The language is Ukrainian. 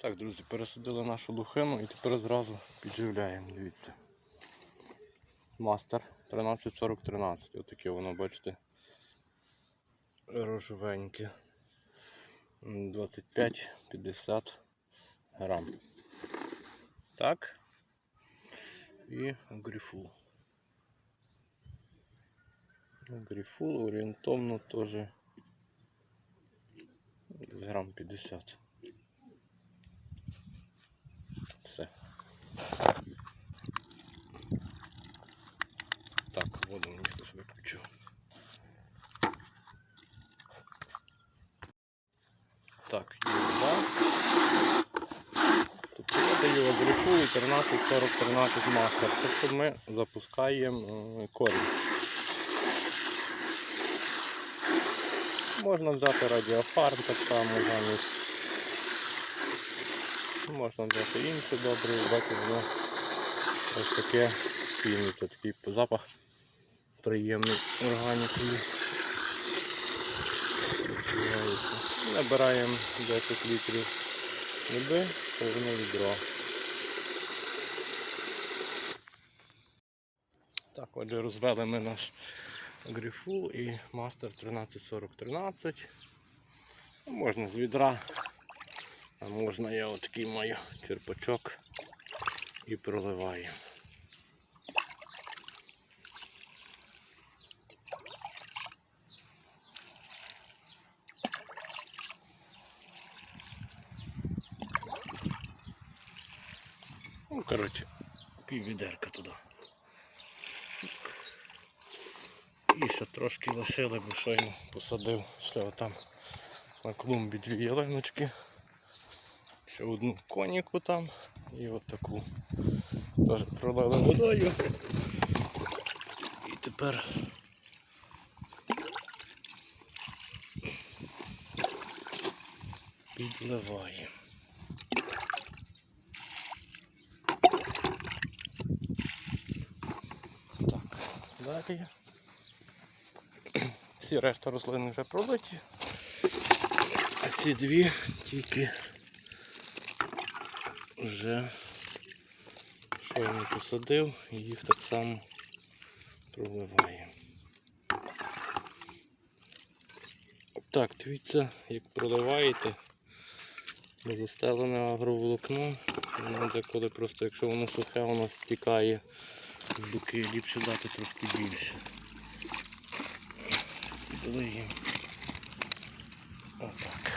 Так, друзі, пересадили нашу лухину і тепер зразу підживляємо, дивіться. Мастер 134013. Отаке воно, бачите. Рожевеньке. 25-50 грам. Так. І грифул. Грифул орієнтовно теж грам 50. Так, воду мені хтось виключив. Так, їда. Тобто я даю агрифу і 13, 40, 13 мастер. Тобто ми запускаємо е, корінь. Можна взяти радіофарм так само замість. Можна взяти інше добре, бачите, воно ось таке спільниця, такий запах приємний органікою. Набираємо 10 літрів води, повне відро. Так, отже, розвели ми наш грифул і мастер 134013. Ну, Можна з відра, можна я отакий маю черпачок і проливаю. Ну, коротше, пів відерка туди. І ще трошки лишили, бо щойно посадив ще там на клумбі дві ялиночки. Ще одну коніку там і отаку. Теж пролили водою. І тепер підливаємо. Так, далі. Всі решта рослини вже пролиті. А ці дві тільки вже щойно посадив і їх так само проливаємо. Так, дивіться, як проливаєте застелене агроволокно. Деколи просто, якщо воно сухе, воно стікає в боки, ліпше дати трошки більше. Підлиємо. Отак.